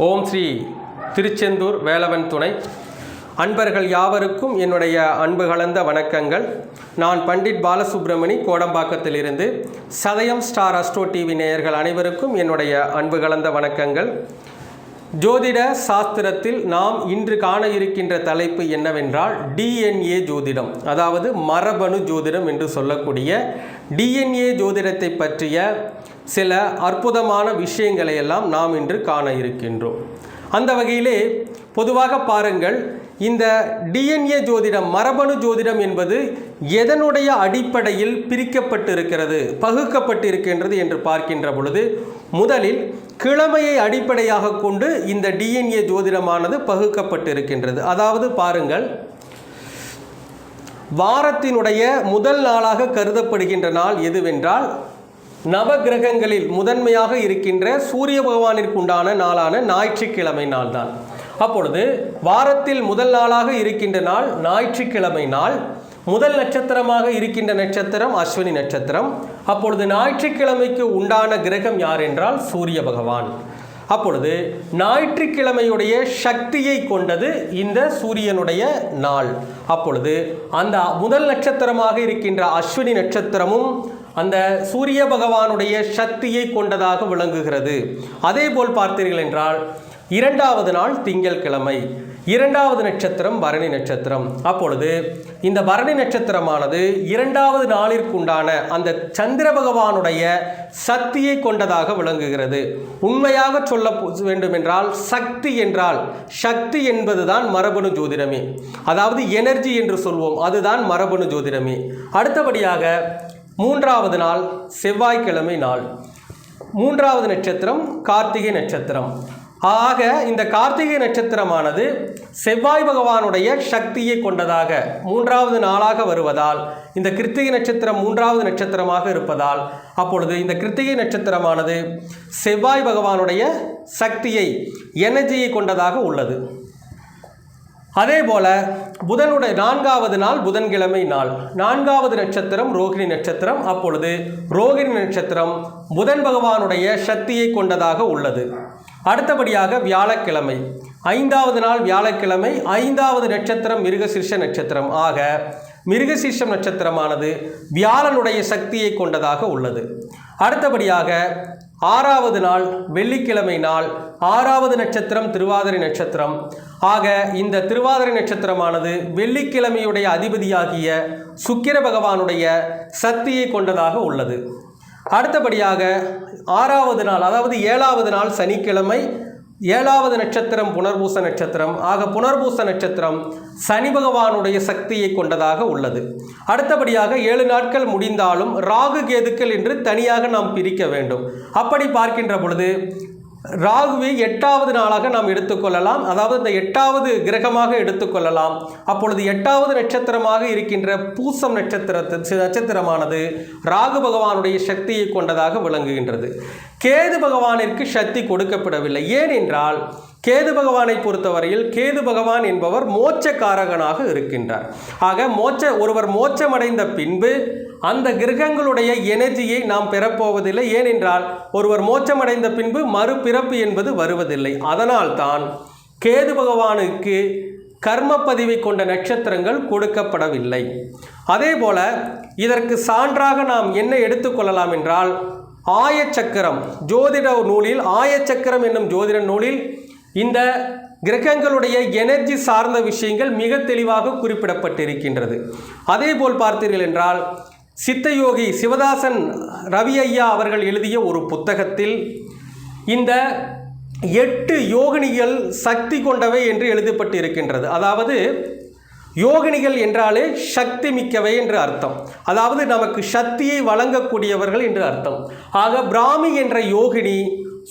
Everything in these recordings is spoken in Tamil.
ஓம் ஸ்ரீ திருச்செந்தூர் வேலவன் துணை. அன்பர்கள் யாவருக்கும் என்னுடைய அன்பு கலந்த வணக்கங்கள். நான் பண்டிட் பாலசுப்ரமணி கோடம்பாக்கத்திலிருந்து. சதயம் ஸ்டார் அஸ்ட்ரோ டிவி நேயர்கள் அனைவருக்கும் என்னுடைய அன்பு கலந்த வணக்கங்கள். ஜோதிட சாஸ்திரத்தில் நாம் இன்று காண இருக்கின்ற தலைப்பு என்னவென்றால் டிஎன்ஏ ஜோதிடம். அதாவது மரபணு ஜோதிடம் என்று சொல்லக்கூடிய டிஎன்ஏ ஜோதிடத்தை பற்றிய சில அற்புதமான விஷயங்களை எல்லாம் நாம் இன்று காண இருக்கின்றோம். அந்த வகையிலே பொதுவாக பாருங்கள் இந்த டிஎன்ஏ ஜோதிடம் மரபணு ஜோதிடம் என்பது எதனுடைய அடிப்படையில் பிரிக்கப்பட்டிருக்கிறது பகுக்கப்பட்டிருக்கின்றது என்று பார்க்கின்ற பொழுது முதலில் கிழமையை அடிப்படையாக கொண்டு இந்த டிஎன்ஏ ஜோதிடமானது பகுக்கப்பட்டிருக்கின்றது. அதாவது பாருங்கள் வாரத்தினுடைய முதல் நாளாக கருதப்படுகின்ற நாள் எதுவென்றால் நவகிரகங்களில் முதன்மையாக இருக்கின்ற சூரிய பகவானிற்கு உண்டான நாளான ஞாயிற்றுக்கிழமை நாள்தான். அப்பொழுது வாரத்தில் முதல் நாளாக இருக்கின்ற நாள் ஞாயிற்றுக்கிழமை நாள். முதல் நட்சத்திரமாக இருக்கின்ற நட்சத்திரம் அஸ்வினி நட்சத்திரம். அப்பொழுது ஞாயிற்றுக்கிழமைக்கு உண்டான கிரகம் யார் என்றால் சூரிய பகவான். அப்பொழுது ஞாயிற்றுக்கிழமையுடைய சக்தியை கொண்டது இந்த சூரியனுடைய நாள். அப்பொழுது அந்த முதல் நட்சத்திரமாக இருக்கின்ற அஸ்வினி நட்சத்திரமும் அந்த சூரிய பகவானுடைய சக்தியை கொண்டதாக விளங்குகிறது. அதே போல் பார்த்தீர்கள் என்றால் இரண்டாவது நாள் திங்கள்கிழமை இரண்டாவது நட்சத்திரம் பரணி நட்சத்திரம். அப்பொழுது இந்த பரணி நட்சத்திரமானது இரண்டாவது நாளிற்குண்டான அந்த சந்திர பகவானுடைய சக்தியை கொண்டதாக விளங்குகிறது. உண்மையாக சொல்ல வேண்டுமென்றால் சக்தி என்றால் சக்தி என்பதுதான் மரபணு ஜோதிடமே. அதாவது எனர்ஜி என்று சொல்வோம் அதுதான் மரபணு ஜோதிடமே. அடுத்தபடியாக மூன்றாவது நாள் செவ்வாய்க்கிழமை நாள். மூன்றாவது நட்சத்திரம் கார்த்திகை நட்சத்திரம். ஆக இந்த கார்த்திகை நட்சத்திரமானது செவ்வாய் பகவானுடைய சக்தியை கொண்டதாக மூன்றாவது நாளாக வருவதால் இந்த கிருத்திகை நட்சத்திரம் மூன்றாவது நட்சத்திரமாக இருப்பதால் அப்பொழுது இந்த கிருத்திகை நட்சத்திரமானது செவ்வாய் பகவானுடைய சக்தியை எனர்ஜியை கொண்டதாக உள்ளது. அதே போல புதனுடைய நான்காவது நாள் புதன்கிழமை நாள். நான்காவது நட்சத்திரம் ரோகிணி நட்சத்திரம். அப்பொழுது ரோகிணி நட்சத்திரம் புதன் பகவானுடைய சக்தியை கொண்டதாக உள்ளது. அடுத்தபடியாக வியாழக்கிழமை. ஐந்தாவது நாள் வியாழக்கிழமை. ஐந்தாவது நட்சத்திரம் மிருகசிர்ஷ நட்சத்திரம். ஆக மிருகசீர்ஷம் நட்சத்திரமானது வியாழனுடைய சக்தியை கொண்டதாக உள்ளது. அடுத்தபடியாக ஆறாவது நாள் வெள்ளிக்கிழமை நாள் ஆறாவது நட்சத்திரம் திருவாதிரை நட்சத்திரம். ஆக இந்த திருவாதிரை நட்சத்திரமானது வெள்ளிக்கிழமையுடைய அதிபதியாகிய சுக்கிர பகவானுடைய சக்தியை கொண்டதாக உள்ளது. அடுத்தபடியாக ஆறாவது நாள் அதாவது ஏழாவது நாள் சனிக்கிழமை ஏழாவது நட்சத்திரம் புனர்பூச நட்சத்திரம். ஆக புனர்பூச நட்சத்திரம் சனி பகவானுடைய சக்தியை கொண்டதாக உள்ளது. அடுத்தபடியாக ஏழு நாட்கள் முடிந்தாலும் ராகு கேதுக்கள் என்று தனியாக நாம் பிரிக்க வேண்டும். அப்படி பார்க்கின்ற பொழுது ராகுவை எட்டாவது நாளாக நாம் எடுத்துக்கொள்ளலாம். அதாவது இந்த எட்டாவது கிரகமாக எடுத்துக்கொள்ளலாம். அப்பொழுது எட்டாவது நட்சத்திரமாக இருக்கின்ற பூசம் நட்சத்திரத்து நட்சத்திரமானது ராகு பகவானுடைய சக்தியை கொண்டதாக விளங்குகின்றது. கேது பகவானிற்கு சக்தி கொடுக்கப்படவில்லை. ஏனென்றால் கேது பகவானை பொறுத்தவரையில் கேது பகவான் என்பவர் மோட்சக்காரகனாக இருக்கின்றார். ஆக மோட்ச ஒருவர் மோட்சமடைந்த பின்பு அந்த கிரகங்களுடைய எனர்ஜியை நாம் பெறப்போவதில்லை. ஏனென்றால் ஒருவர் மோட்சமடைந்த பின்பு மறுபிறப்பு என்பது வருவதில்லை. அதனால்தான் கேது பகவானுக்கு கர்ம பதிவை கொண்ட நட்சத்திரங்கள் கொடுக்கப்படவில்லை. அதே போல இதற்கு சான்றாக நாம் என்ன எடுத்துக்கொள்ளலாம் என்றால் ஆயச்சக்கரம். ஜோதிட நூலில் ஆயச்சக்கரம் என்னும் ஜோதிட நூலில் இந்த கிரகங்களுடைய எனர்ஜி சார்ந்த விஷயங்கள் மிக தெளிவாக குறிப்பிடப்பட்டிருக்கின்றது. அதே போல் பார்த்தீர்கள் என்றால் சித்தயோகி சிவதாசன் ரவி ஐயா அவர்கள் எழுதிய ஒரு புத்தகத்தில் இந்த எட்டு யோகினிகள் சக்தி கொண்டவை என்று எழுதப்பட்டு இருக்கின்றது அதாவது யோகினிகள் என்றாலே சக்தி மிக்கவை என்று அர்த்தம். அதாவது நமக்கு சக்தியை வழங்கக்கூடியவர்கள் என்று அர்த்தம். ஆக பிராமி என்ற யோகினி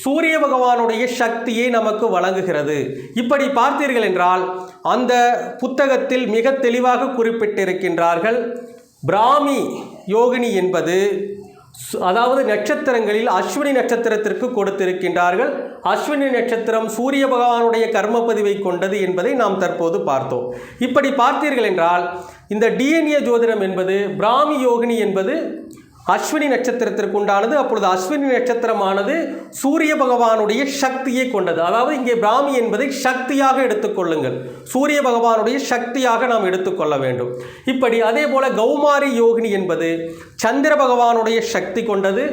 சூரிய பகவானுடைய சக்தியை நமக்கு வழங்குகிறது. இப்படி பார்த்தீர்கள் என்றால் அந்த புத்தகத்தில் மிக தெளிவாக குறிப்பிட்டிருக்கின்றார்கள் பிராமி யோகினி என்பது அதாவது நட்சத்திரங்களில் அஸ்வினி நட்சத்திரத்திற்கு கொடுத்திருக்கின்றார்கள். அஸ்வினி நட்சத்திரம் சூரிய பகவானுடைய கர்ம பதிவை கொண்டது என்பதை நாம் தற்போது பார்த்தோம். இப்படி பார்த்தீர்கள் என்றால் இந்த டிஎன்ஏ ஜோதிடம் என்பது பிராமி யோகினி என்பது அஸ்வினி நட்சத்திரத்திற்கு உண்டானது. அப்பொழுது அஸ்வினி நட்சத்திரமானது சூரிய பகவானுடைய சக்தியை கொண்டது. அதாவது இங்கே பிராமி என்பதை சக்தியாக எடுத்துக்கொள்ளுங்கள் சூரிய பகவானுடைய சக்தியாக நாம் எடுத்துக்கொள்ள வேண்டும். இப்படி அதே போல கௌமாரி யோகினி என்பது சந்திர பகவானுடைய சக்தி கொண்டது.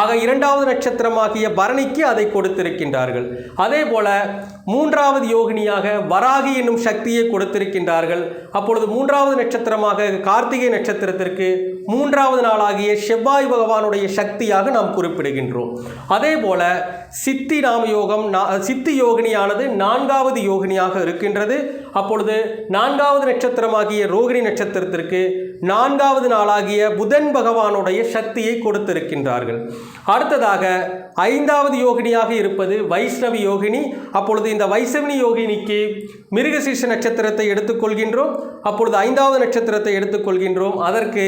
ஆக இரண்டாவது நட்சத்திரமாகிய பரணிக்கு அதை கொடுத்திருக்கின்றார்கள். அதே போல மூன்றாவது யோகினியாக வராகி என்னும் சக்தியை கொடுத்திருக்கின்றார்கள். அப்பொழுது மூன்றாவது நட்சத்திரமாக கார்த்திகை நட்சத்திரத்திற்கு மூன்றாவது நாளாகிய செவ்வாய் பகவானுடைய சக்தியாக நாம் குறிப்பிடுகின்றோம். அதே போல சித்தி நாம யோகம் சித்தி யோகினியானது நான்காவது யோகினியாக இருக்கின்றது. அப்பொழுது நான்காவது நட்சத்திரமாகிய ரோகிணி நட்சத்திரத்திற்கு நான்காவது நாளாகிய புதன் பகவானுடைய சக்தியை கொடுத்திருக்கின்றார்கள். அடுத்ததாக ஐந்தாவது யோகினியாக இருப்பது வைஷ்ணவி யோகினி. அப்பொழுது இந்த வைஷ்ணவி யோகினிக்கு மிருகசீஷ நட்சத்திரத்தை எடுத்துக்கொள்கின்றோம். அப்பொழுது ஐந்தாவது நட்சத்திரத்தை எடுத்துக்கொள்கின்றோம். அதற்கு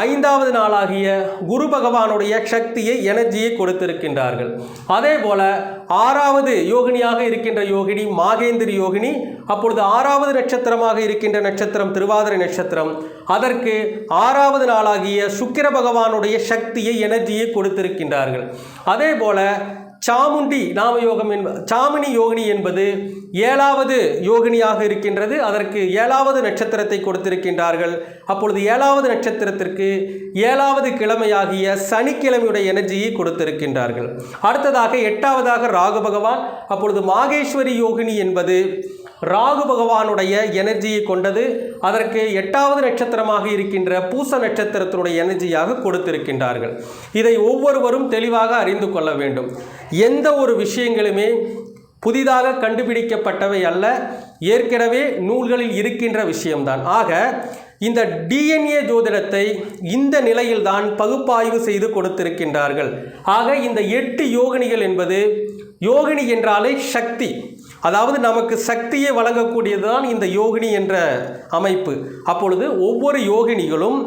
ஐந்தாவது நாளாகிய குரு பகவானுடைய சக்தியை எனர்ஜியை கொடுத்திருக்கின்றார்கள். அதே போல ஆறாவது யோகினியாக இருக்கின்ற யோகினி மாகேந்திரி யோகினி அப்பொழுது ஆறாவது நட்சத்திரமாக இருக்கின்ற நட்சத்திரம் திருவாதிரை நட்சத்திரம். அதற்கு ஆறாவது நாளாகிய சுக்கிர பகவானுடைய சக்தியை எனர்ஜியை கொடுத்திருக்கின்றார்கள். அதே போல சாமுண்டி நாமயோகம் என்ப சாமினி யோகினி என்பது ஏழாவது யோகினியாக இருக்கின்றது. அதற்கு ஏழாவது நட்சத்திரத்தை கொடுத்திருக்கின்றார்கள். அப்பொழுது ஏழாவது நட்சத்திரத்திற்கு ஏழாவது கிழமையாகிய சனிக்கிழமையுடைய எனர்ஜியை கொடுத்திருக்கின்றார்கள். அடுத்ததாக எட்டாவதாக ராகு பகவான் அப்பொழுது மாகேஸ்வரி யோகினி என்பது ராகு பகவானுடைய எனர்ஜியை கொண்டது. அதற்கு எட்டாவது நட்சத்திரமாக இருக்கின்ற பூச நட்சத்திரத்தினுடைய எனர்ஜியாக கொடுத்திருக்கின்றார்கள். இதை ஒவ்வொருவரும் தெளிவாக அறிந்து கொள்ள வேண்டும். எந்த ஒரு விஷயங்களுமே புதிதாக கண்டுபிடிக்கப்பட்டவை அல்ல. ஏற்கனவே நூல்களில் இருக்கின்ற விஷயம்தான். ஆக இந்த டிஎன்ஏ ஜோதிடத்தை இந்த நிலையில்தான் பகுப்பாய்வு செய்து கொடுத்திருக்கின்றார்கள். ஆக இந்த எட்டு யோகினிகள் என்பது யோகினி என்றாலே சக்தி. அதாவது நமக்கு சக்தியை வழங்கக்கூடியதுதான் இந்த யோகினி என்ற அமைப்பு. அப்பொழுது ஒவ்வொரு யோகினிகளும்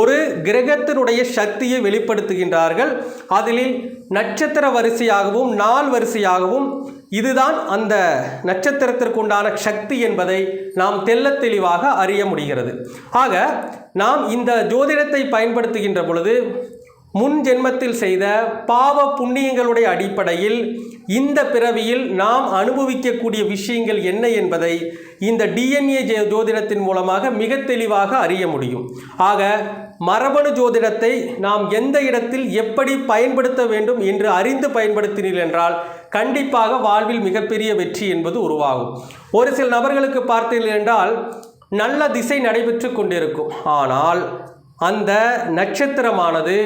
ஒரு கிரகத்தினுடைய சக்தியை வெளிப்படுத்துகின்றார்கள். அதில் நட்சத்திர வரிசையாகவும் நாள் வரிசையாகவும் இதுதான் அந்த நட்சத்திரத்திற்குண்டான சக்தி என்பதை நாம் தெல்ல தெளிவாக அறிய முடிகிறது. ஆக நாம் இந்த ஜோதிடத்தை பயன்படுத்துகின்ற பொழுது முன் ஜென்மத்தில் செய்த பாவ புண்ணியங்களுடைய அடிப்படையில் இந்த பிறவியில் நாம் அனுபவிக்கக்கூடிய விஷயங்கள் என்ன என்பதை இந்த டிஎன்ஏ ஜோதிடத்தின் மூலமாக மிக தெளிவாக அறிய முடியும். ஆக மரபணு ஜோதிடத்தை நாம் எந்த இடத்தில் எப்படி பயன்படுத்த வேண்டும் என்று அறிந்து பயன்படுத்தினீர்கள் என்றால் கண்டிப்பாக வாழ்வில் மிகப்பெரிய வெற்றி என்பது உருவாகும். ஒரு சில நபர்களுக்கு பார்த்தீர்கள் என்றால் நல்ல திசை நடைபெற்று கொண்டிருக்கும். ஆனால் அந்த நட்சத்திரமானது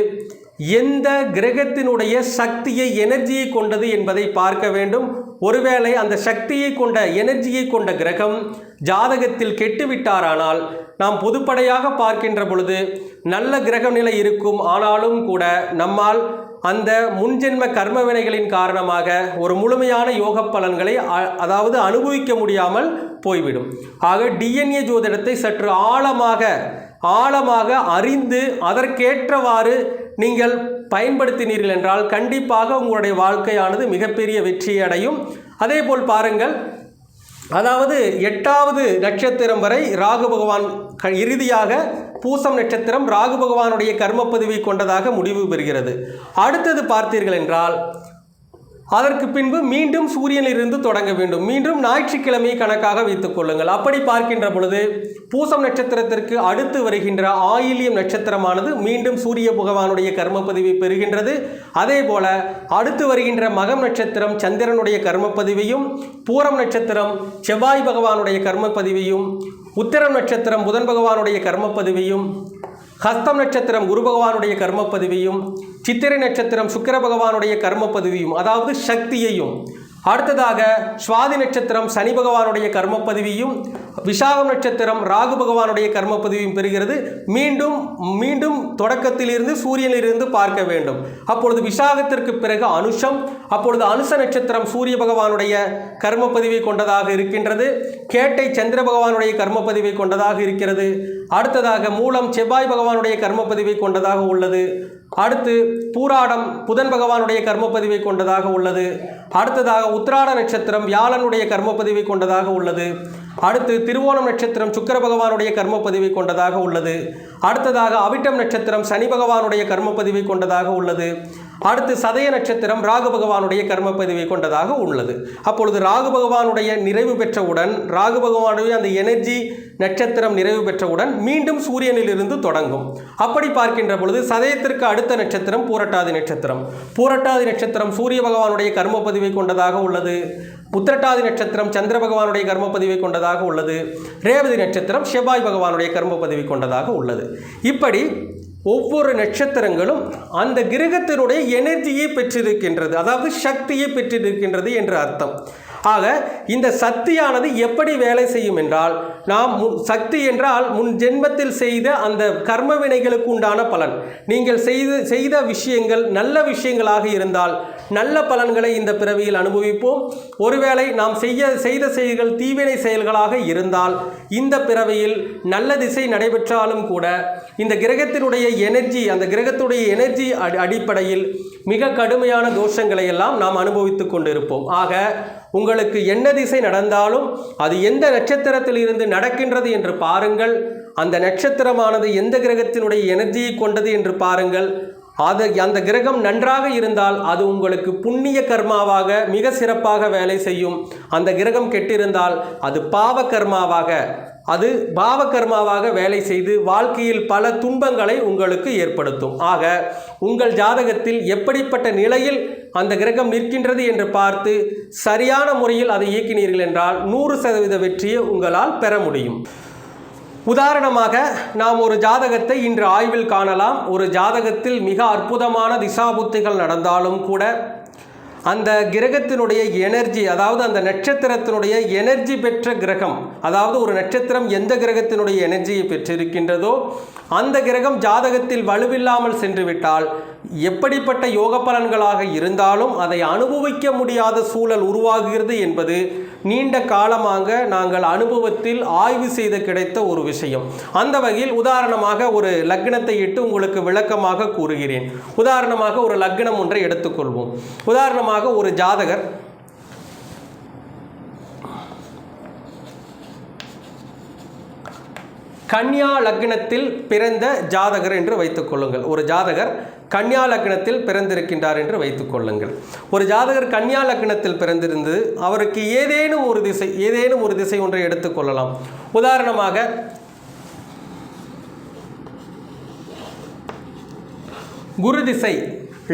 எந்த கிரகத்தினுடைய சக்தியை எனர்ஜியை கொண்டது என்பதை பார்க்க வேண்டும். ஒருவேளை அந்த சக்தியை கொண்ட எனர்ஜியை கொண்ட கிரகம் ஜாதகத்தில் கெட்டுவிட்டாரானால் நாம் பொதுப்படையாக பார்க்கின்ற பொழுது நல்ல கிரக நிலை இருக்கும். ஆனாலும் கூட நம்மால் அந்த முன்ஜென்ம கர்ம வினைகளின் காரணமாக ஒரு முழுமையான யோக பலன்களை அ- அதாவது அனுபவிக்க முடியாமல் போய்விடும். ஆக டிஎன்ஏ ஜோதிடத்தை சற்று ஆழமாக ஆழமாக அறிந்து அதற்கேற்றவாறு நீங்கள் பயன்படுத்தினீர்கள் என்றால் கண்டிப்பாக உங்களுடைய வாழ்க்கையானது மிகப்பெரிய வெற்றியை அடையும். அதேபோல் பாருங்கள் அதாவது எட்டாவது நட்சத்திரம் வரை ராகு பகவான் க- இறுதியாக பூசம் நட்சத்திரம் ராகு பகவானுடைய கர்மப்பதிவை கொண்டதாக முடிவு பெறுகிறது. அடுத்தது பார்த்தீர்கள் என்றால் அதற்கு பின்பு மீண்டும் சூரியனிலிருந்து தொடங்க வேண்டும். மீண்டும் ஞாயிற்றுக்கிழமை கணக்காக வைத்துக் கொள்ளுங்கள். அப்படி பார்க்கின்ற பொழுது பூசம் நட்சத்திரத்திற்கு அடுத்து வருகின்ற ஆயில்யம் நட்சத்திரமானது மீண்டும் சூரிய பகவானுடைய கர்மப்பதிவை பெறுகின்றது. அதே போல அடுத்து வருகின்ற மகம் நட்சத்திரம் சந்திரனுடைய கர்மப்பதிவையும் பூரம் நட்சத்திரம் செவ்வாய் பகவானுடைய கர்மப்பதிவையும் உத்திரம் நட்சத்திரம் புதன் பகவானுடைய கர்மப்பதிவையும் ஹஸ்தம் நட்சத்திரம் குரு பகவானுடைய கர்மப்பதிவையும் சித்திரை நட்சத்திரம் சுக்கிர பகவானுடைய கர்ம பதவியும் அதாவது சக்தியையும். அடுத்ததாக சுவாதி நட்சத்திரம் சனி பகவானுடைய கர்ம பதவியும் விசாகம் நட்சத்திரம் ராகு பகவானுடைய கர்மப்பதிவையும் பெறுகிறது. மீண்டும் மீண்டும் தொடக்கத்திலிருந்து சூரியனிலிருந்து பார்க்க வேண்டும். அப்பொழுது விசாகத்திற்கு பிறகு அனுஷம் அப்பொழுது அனுச நட்சத்திரம் சூரிய பகவானுடைய கர்மப்பதிவை கொண்டதாக இருக்கின்றது. கேட்டை சந்திர பகவானுடைய கர்மப்பதிவை கொண்டதாக இருக்கிறது. அடுத்ததாக மூலம் செவ்வாய் பகவானுடைய கர்மப்பதிவை கொண்டதாக உள்ளது. அடுத்து பூராடம் புதன் பகவானுடைய கர்மப்பதிவை கொண்டதாக உள்ளது. அடுத்ததாக உத்திராட நட்சத்திரம் வியாழனுடைய கர்மப்பதிவை கொண்டதாக உள்ளது. அடுத்து திருவோணம் நட்சத்திரம் சுக்கர பகவானுடைய கர்மப்பதிவை கொண்டதாக உள்ளது. அடுத்ததாக அவிட்டம் நட்சத்திரம் சனி பகவானுடைய கர்மப்பதிவை கொண்டதாக உள்ளது. அடுத்து சதய நட்சத்திரம் ராகு பகவானுடைய கர்மப்பதிவை கொண்டதாக உள்ளது. அப்பொழுது ராகு பகவானுடைய நிறைவு பெற்றவுடன் ராகு பகவானுடைய அந்த எனர்ஜி நட்சத்திரம் நிறைவு பெற்றவுடன் மீண்டும் சூரியனிலிருந்து தொடங்கும். அப்படி பார்க்கின்ற பொழுது சதயத்திற்கு அடுத்த நட்சத்திரம் பூரட்டாதி நட்சத்திரம். பூரட்டாதி நட்சத்திரம் சூரிய பகவானுடைய கர்மப்பதிவை கொண்டதாக உள்ளது. புத்திரட்டாதி நட்சத்திரம் சந்திர பகவானுடைய கர்மப்பதிவை கொண்டதாக உள்ளது. ரேவதி நட்சத்திரம் செவ்வாய் பகவானுடைய கர்மப்பதிவை கொண்டதாக உள்ளது. இப்படி ஒவ்வொரு நட்சத்திரங்களும் அந்த கிரகத்தினுடைய எனர்ஜியை பெற்றிருக்கின்றது. அதாவது சக்தியை பெற்றிருக்கின்றது என்று அர்த்தம். ஆக இந்த சக்தியானது எப்படி வேலை செய்யும் என்றால் நாம் முன் சக்தி என்றால் முன் ஜென்மத்தில் செய்த அந்த கர்ம வினைகளுக்கு உண்டான பலன். நீங்கள் செய்து செய்த விஷயங்கள் நல்ல விஷயங்களாக இருந்தால் நல்ல பலன்களை இந்த பிறவியில் அனுபவிப்போம். ஒருவேளை நாம் செய்ய செய்த செயல்கள் தீவினை செயல்களாக இருந்தால் இந்த பிறவியில் நல்ல திசை நடைபெற்றாலும் கூட இந்த கிரகத்தினுடைய எனர்ஜி அந்த கிரகத்துடைய எனர்ஜி அடிப்படையில் மிக கடுமையான தோஷங்களை எல்லாம் நாம் அனுபவித்துக் கொண்டிருப்போம். ஆக உங்களுக்கு என்ன திசை நடந்தாலும் அது எந்த நட்சத்திரத்தில் இருந்து நடக்கின்றது என்று பாருங்கள். அந்த நட்சத்திரமானது எந்த கிரகத்தினுடைய எனர்ஜியை கொண்டது என்று பாருங்கள். அது அந்த கிரகம் நன்றாக இருந்தால் அது உங்களுக்கு புண்ணிய கர்மாவாக மிக சிறப்பாக வேலை செய்யும். அந்த கிரகம் கெட்டிருந்தால் அது பாவ கர்மாவாக அது பாவ கர்மாவாக வேலை செய்து வாழ்க்கையில் பல துன்பங்களை உங்களுக்கு ஏற்படுத்தும். ஆக உங்கள் ஜாதகத்தில் எப்படிப்பட்ட நிலையில் அந்த கிரகம் நிற்கின்றது என்று பார்த்து சரியான முறையில் அதை இயக்கினீர்கள் என்றால் நூறு சதவீத வெற்றியை உங்களால் பெற முடியும். உதாரணமாக நாம் ஒரு ஜாதகத்தை இன்று ஆய்வில் காணலாம். ஒரு ஜாதகத்தில் மிக அற்புதமான திசாபுத்திகள் நடந்தாலும் கூட அந்த கிரகத்தினுடைய எனர்ஜி அதாவது அந்த நட்சத்திரத்தினுடைய எனர்ஜி பெற்ற கிரகம் அதாவது ஒரு நட்சத்திரம் எந்த கிரகத்தினுடைய எனர்ஜியை பெற்றிருக்கின்றதோ அந்த கிரகம் ஜாதகத்தில் வலுவில்லாமல் சென்றுவிட்டால் எப்படிப்பட்ட யோக பலன்களாக இருந்தாலும் அதை அனுபவிக்க முடியாத சூழல் உருவாகுகிறது என்பது நீண்ட காலமாக நாங்கள் அனுபவத்தில் ஆய்வு செய்து கிடைத்த ஒரு விஷயம். அந்த வகையில் உதாரணமாக ஒரு லக்னத்தை இட்டு உங்களுக்கு விளக்கமாக கூறுகிறேன். உதாரணமாக ஒரு லக்னம் ஒன்றை எடுத்துக்கொள்வோம். உதாரணமாக ஒரு ஜாதகர் கன்யா லக்னத்தில் பிறந்த ஜாதகர் என்று வைத்துக் கொள்ளுங்கள். ஒரு ஜாதகர் கன்யா லக்னத்தில் பிறந்திருக்கின்றார் என்று வைத்துக் கொள்ளுங்கள். ஒரு ஜாதகர் கன்யா லக்னத்தில் பிறந்திருந்து அவருக்கு ஏதேனும் ஒரு திசை ஏதேனும் ஒரு திசை ஒன்றை எடுத்துக்கொள்ளலாம் உதாரணமாக குரு திசை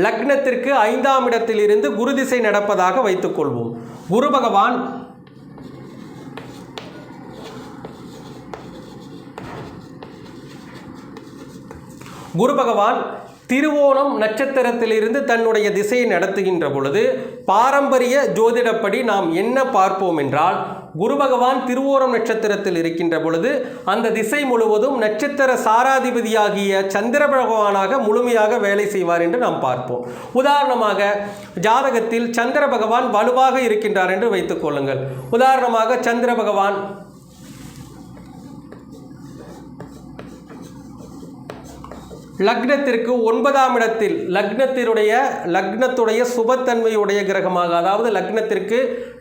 லக்னத்திற்கு ஐந்தாம் இடத்தில் இருந்து குரு திசை நடப்பதாக வைத்துக்கொள்வோம் குரு பகவான் குரு பகவான் திருவோணம் நட்சத்திரத்திலிருந்து தன்னுடைய திசையை நடத்துகின்ற பொழுது பாரம்பரிய ஜோதிடப்படி நாம் என்ன பார்ப்போம் என்றால் குரு பகவான் திருவோணம் நட்சத்திரத்தில் இருக்கின்ற பொழுது அந்த திசை முழுவதும் நட்சத்திர சாராதிபதியாகிய சந்திர பகவானாக முழுமையாக வேலை செய்வார் என்று நாம் பார்ப்போம். உதாரணமாக ஜாதகத்தில் சந்திர பகவான் வலுவாக இருக்கின்றார் என்று வைத்துக் கொள்ளுங்கள். உதாரணமாக சந்திர பகவான் லக்னத்திற்கு ஒன்பதாம் இடத்தில் லக்னத்தினுடைய லக்னத்துடைய சுபத்தன்மையுடைய கிரகமாக அதாவது லக்னத்திற்கு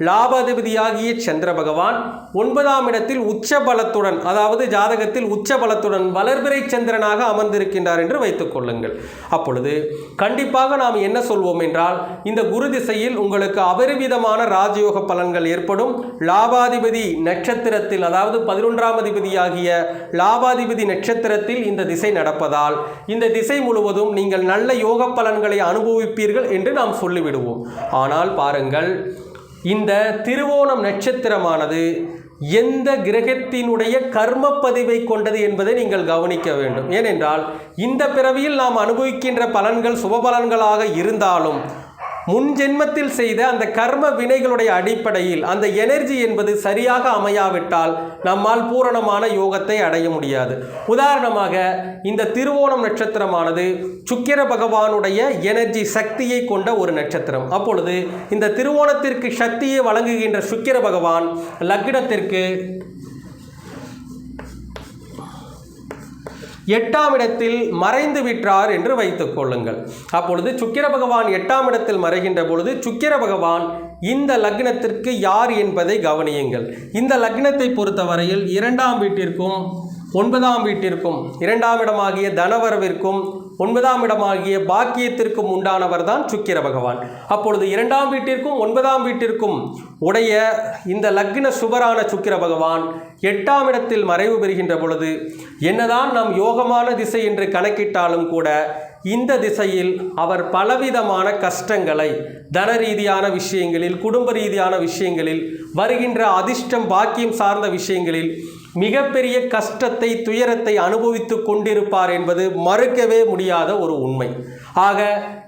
லாபாதிபதியாகிய சந்திர பகவான் ஒன்பதாம் இடத்தில் உச்ச பலத்துடன் அதாவது ஜாதகத்தில் உச்ச பலத்துடன் வளர்பிறை சந்திரனாக அமர்ந்திருக்கின்றார் என்று வைத்துக் கொள்ளுங்கள். அப்பொழுது கண்டிப்பாக நாம் என்ன சொல்வோம் என்றால் இந்த குரு திசையில் உங்களுக்கு அபரிவிதமான ராஜயோக பலன்கள் ஏற்படும். லாபாதிபதி நட்சத்திரத்தில் அதாவது பதினொன்றாம் அதிபதியாகிய லாபாதிபதி நட்சத்திரத்தில் இந்த திசை நடப்பதால் இந்த திசை முழுவதும் நீங்கள் நல்ல யோக பலன்களை அனுபவிப்பீர்கள் என்று நாம் சொல்லிவிடுவோம். ஆனால் பாருங்கள் இந்த திருவோணம் நட்சத்திரமானது எந்த கிரகத்தினுடைய கர்ம பதிவை கொண்டது என்பதை நீங்கள் கவனிக்க வேண்டும். ஏனென்றால் இந்த பிறவியில் நாம் அனுபவிக்கின்ற பலன்கள் சுப பலன்களாக இருந்தாலும் முன் ஜென்மத்தில் செய்த அந்த கர்ம வினைகளுடைய அடிப்படையில் அந்த எனர்ஜி என்பது சரியாக அமையாவிட்டால் நம்மால் பூரணமான யோகத்தை அடைய முடியாது. உதாரணமாக இந்த திருவோணம் நட்சத்திரமானது சுக்கிர பகவானுடைய எனர்ஜி சக்தியை கொண்ட ஒரு நட்சத்திரம். அப்பொழுது இந்த திருவோணத்திற்கு சக்தியை வழங்குகின்ற சுக்கிர பகவான் லக்னத்திற்கு எட்டாம் இடத்தில் மறைந்து விட்டார் என்று வைத்துக் கொள்ளுங்கள். அப்பொழுது சுக்கிர பகவான் எட்டாம் இடத்தில் மறைகின்ற பொழுது சுக்கிர பகவான் இந்த லக்னத்திற்கு யார் என்பதை கவனியுங்கள். இந்த லக்னத்தை பொறுத்தவரையில் இரண்டாம் வீட்டிற்கும் ஒன்பதாம் வீட்டிற்கும் இரண்டாம் இடமாகிய தனவரவிற்கும் ஒன்பதாம் இடமாகிய பாக்கியத்திற்கும் உண்டானவர் தான் சுக்கிர பகவான். அப்பொழுது இரண்டாம் வீட்டிற்கும் ஒன்பதாம் வீட்டிற்கும் உடைய இந்த லக்ன சுபரான சுக்கிர பகவான் எட்டாம் இடத்தில் மறைவு பெறுகின்ற பொழுது என்னதான் நாம் யோகமான திசை என்று கணக்கிட்டாலும் கூட இந்த திசையில் அவர் பலவிதமான கஷ்டங்களை தன ரீதியான விஷயங்களில் குடும்ப ரீதியான விஷயங்களில் வருகின்ற அதிர்ஷ்டம் பாக்கியம் சார்ந்த விஷயங்களில் மிகப்பெரிய கஷ்டத்தை துயரத்தை அனுபவித்து கொண்டிருப்பார் என்பது மறுக்கவே முடியாத ஒரு உண்மை. ஆக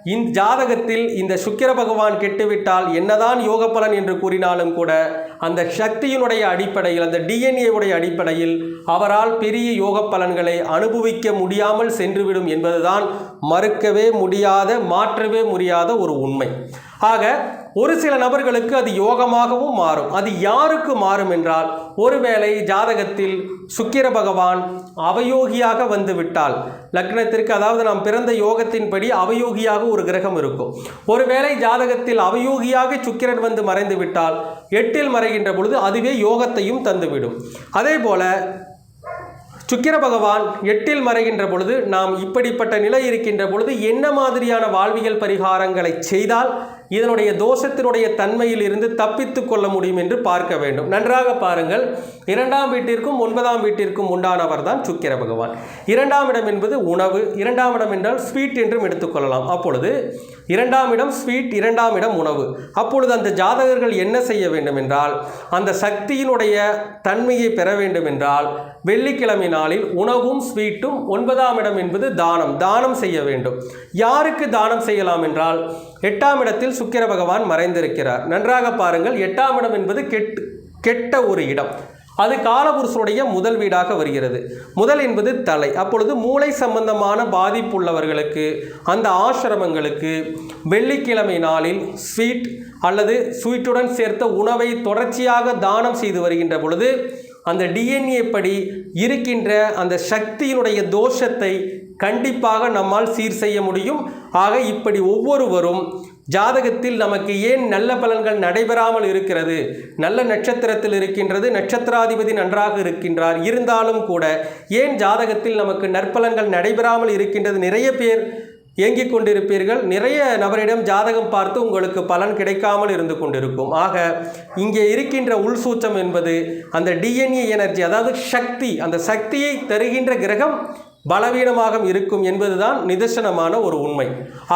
இந்த ஜாதகத்தில் இந்த சுக்கிர பகவான் கெட்டுவிட்டால் என்னதான் யோக பலன் என்று கூறினாலும் கூட அந்த சக்தியினுடைய அடிப்படையில் அந்த டிஎன்ஏவுடைய அடிப்படையில் அவரால் பெரிய யோக பலன்களை அனுபவிக்க முடியாமல் சென்றுவிடும் என்பதுதான் மறுக்கவே முடியாத மாற்றவே முடியாத ஒரு உண்மை. ஆக ஒரு சில நபர்களுக்கு அது யோகமாகவும் மாறும். அது யாருக்கு மாறும் என்றால் ஒருவேளை ஜாதகத்தில் சுக்கிர பகவான் அவயோகியாக வந்து விட்டால் லக்னத்திற்கு அதாவது நாம் பிறந்த யோகத்தின்படி அவயோகியாக ஒரு கிரகம் இருக்கும். ஒருவேளை ஜாதகத்தில் அவயோகியாக சுக்கிரன் வந்து மறைந்து விட்டால் எட்டில் மறைகின்ற பொழுது அதுவே யோகத்தையும் தந்துவிடும். அதே போல சுக்கிர பகவான் எட்டில் மறைகின்ற பொழுது நாம் இப்படிப்பட்ட நிலை இருக்கின்ற பொழுது என்ன மாதிரியான வாழ்வியல் பரிகாரங்களை செய்தால் இதனுடைய தோஷத்தினுடைய தன்மையில் இருந்து தப்பித்து கொள்ள முடியும் என்று பார்க்க வேண்டும். நன்றாக பாருங்கள். இரண்டாம் வீட்டிற்கும் ஒன்பதாம் வீட்டிற்கும் உண்டானவர் தான் சுக்கிர பகவான். இரண்டாம் இடம் என்பது உணவு. இரண்டாம் இடம் என்றால் ஸ்வீட் என்றும் எடுத்துக்கொள்ளலாம் அப்பொழுது இரண்டாம் இடம் ஸ்வீட் இரண்டாம் இடம் உணவு. அப்பொழுது அந்த ஜாதகர்கள் என்ன செய்ய வேண்டும் என்றால் அந்த சக்தியினுடைய தன்மையை பெற வேண்டும் என்றால் வெள்ளிக்கிழமை நாளில் உணவும் ஸ்வீட்டும் ஒன்பதாம் இடம் என்பது தானம். தானம் செய்ய வேண்டும். யாருக்கு தானம் செய்யலாம் என்றால் எட்டாம் இடத்தில் சுக்கிர பகவான் மறைந்திருக்கிறார். நன்றாக பாருங்கள் எட்டாம் இடம் என்பது கெட் கெட்ட ஒரு இடம். அது காலபுருஷனுடைய முதல் வீடாக வருகிறது. முதல் என்பது தலை. அப்பொழுது மூளை சம்பந்தமான பாதிப்புள்ளவர்களுக்கு அந்த ஆசிரமங்களுக்கு வெள்ளிக்கிழமை நாளில் ஸ்வீட் அல்லது ஸ்வீட்டுடன் சேர்த்த உணவை தொடர்ச்சியாக தானம் செய்து வருகின்ற பொழுது அந்த டிஎன்ஏ படி இருக்கின்ற அந்த சக்தியினுடைய தோஷத்தை கண்டிப்பாக நம்மால் சீர் செய்ய முடியும். ஆக இப்படி ஒவ்வொருவரும் ஜாதகத்தில் நமக்கு ஏன் நல்ல பலன்கள் நடைபெறாமல் இருக்கிறது? நல்ல நட்சத்திரத்தில் இருக்கின்றது நட்சத்திராதிபதி நன்றாக இருக்கின்றார். இருந்தாலும் கூட ஏன் ஜாதகத்தில் நமக்கு நற்பலன்கள் நடைபெறாமல் இருக்கின்றது? நிறைய பேர் இயங்கிக் கொண்டிருப்பீர்கள். நிறைய நபரிடம் ஜாதகம் பார்த்து உங்களுக்கு பலன் கிடைக்காமல் இருந்து கொண்டிருக்கும். ஆக இங்கே இருக்கின்ற உள்சூச்சம் என்பது அந்த டிஎன்ஏ எனர்ஜி அதாவது சக்தி அந்த சக்தியை தருகின்ற கிரகம் பலவீனமாக இருக்கும் என்பதுதான் நிதர்சனமான ஒரு உண்மை.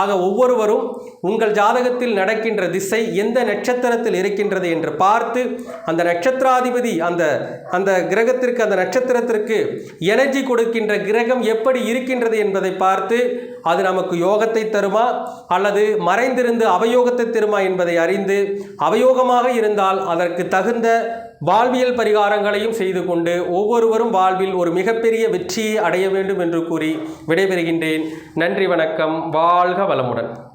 ஆக ஒவ்வொருவரும் உங்கள் ஜாதகத்தில் நடக்கின்ற திசை எந்த நட்சத்திரத்தில் இருக்கின்றது என்று பார்த்து அந்த நட்சத்திராதிபதி அந்த அந்த கிரகத்திற்கு அந்த நட்சத்திரத்திற்கு எனர்ஜி கொடுக்கின்ற கிரகம் எப்படி இருக்கின்றது என்பதை பார்த்து அது நமக்கு யோகத்தை தருமா? அல்லது மறைந்திருந்து அவயோகத்தை தருமா என்பதை அறிந்து அவயோகமாக இருந்தால் அதற்கு தகுந்த வாழ்வியல் பரிகாரங்களையும் செய்து கொண்டு ஒவ்வொருவரும் வாழ்வில் ஒரு மிகப்பெரிய வெற்றியை அடைய வேண்டும் என்று கூறி விடைபெறுகின்றேன். நன்றி வணக்கம். வாழ்க வளமுடன்.